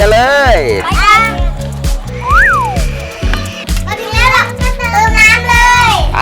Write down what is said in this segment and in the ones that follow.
กันเลย ไปกันมาถึงแล้วเราก็เติมน้ำเลยไป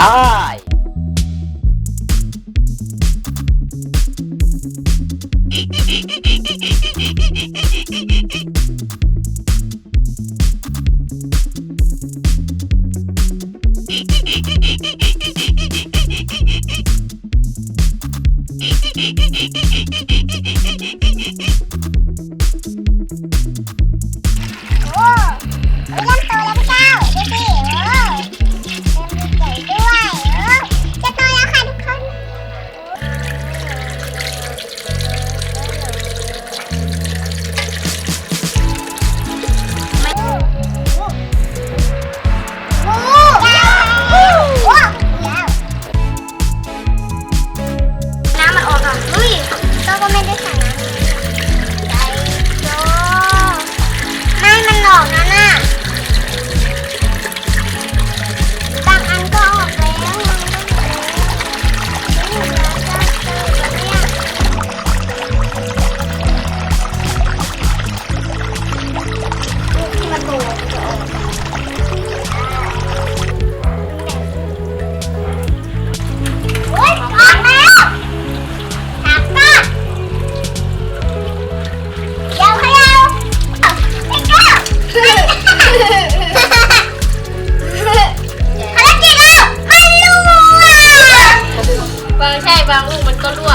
างลูกมันก็รั่ว